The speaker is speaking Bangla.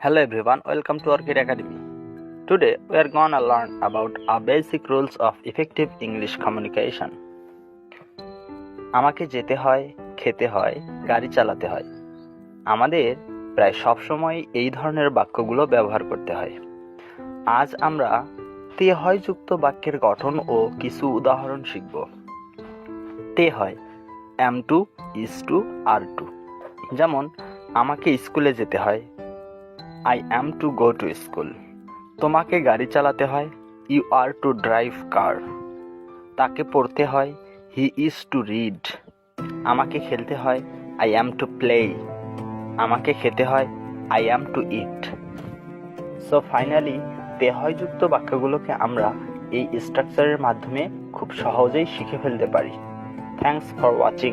Hello everyone, welcome to Orchid Academy. Today we are gonna learn about our basic rules of effective English communication. আমাকে যেতে হয় খেতে হয় গাড়ি চালাতে হয় আমাদের প্রায় সবসময় এই ধরনের বাক্যগুলো ব্যবহার করতে হয় আজ আমরা তে হয় যুক্ত বাক্যের গঠন ও কিছু উদাহরণ শিখব তে হয় am to is to are to যেমন আমাকে স্কুলে যেতে হয় I am to go to school তোমাকে গাড়ি চালাতে হয়। You are to drive car তাকে পড়তে হয়। হি ইজ টু রিড আমাকে খেলতে হয়। আই অ্যাম টু প্লে আমাকে খেতে হয়। I am to eat so finally দেহয়যুক্ত বাক্যগুলোকে আমরা এই স্ট্রাকচারের মাধ্যমে খুব সহজেই শিখে ফেলতে পারি। Thanks for watching